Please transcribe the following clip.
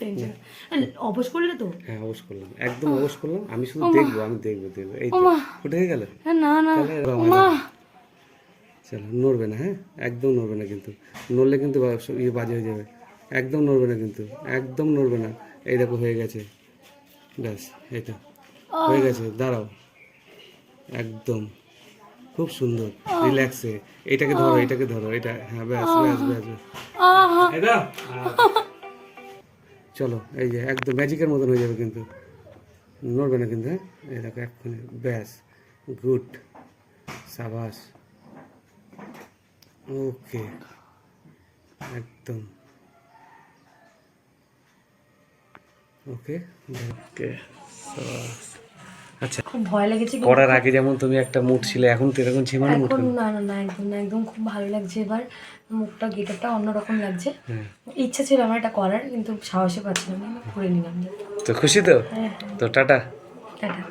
Tension অবশ করলে তো? হ্যাঁ অবশ করলাম। একদম অবশ করলাম। আমি শুধু দেখব আমি দেখব দেখব। এই তো। উঠে গেল? হ্যাঁ, না না। মা চলো নড়বে না হ্যাঁ? একদম নড়বে না কিন্তু। নড়লে কিন্তু ইয়ে বাজে হয়ে যাবে। একদম নড়বে না কিন্তু। একদম নড়বে না। এই দেখো হয়ে গেছে। ব্যাস তো। হয়ে গেছে দাঁড়াও। একদম। খুব সুন্দর রিল্যাক্সে এটাকে ধরো এটাকে ধরো এটা হ্যাঁ ব্যাস ব্যাস ব্যাস ব্যাস। চলো, এই যে একদম ম্যাজিকের মতন হয়ে যাবে কিন্তু। নড়বে না কিন্তু হ্যাঁ? এই দেখো, এক্ষুনি, ব্যাস, গুড, সাবাস। ওকে, একদম। ওকে ওকে, সাবাস। আচ্ছা। খুব ভয় লেগেছে করার আগে যেমন তুমি একটা মুড ছিলে এখন তো এরকম ঝিমানো মুড না না না একদম না একদম খুব ভালো লাগছে এবার। মুখটা গেটআপটা অন্যরকম লাগছে। হ্যাঁ। ইচ্ছা ছিল আমার এটা করার কিন্তু সাহসে পাচ্ছিলাম না করে নিলাম। তো খুশি তো? হ্যাঁ তো টাটা। টাটা।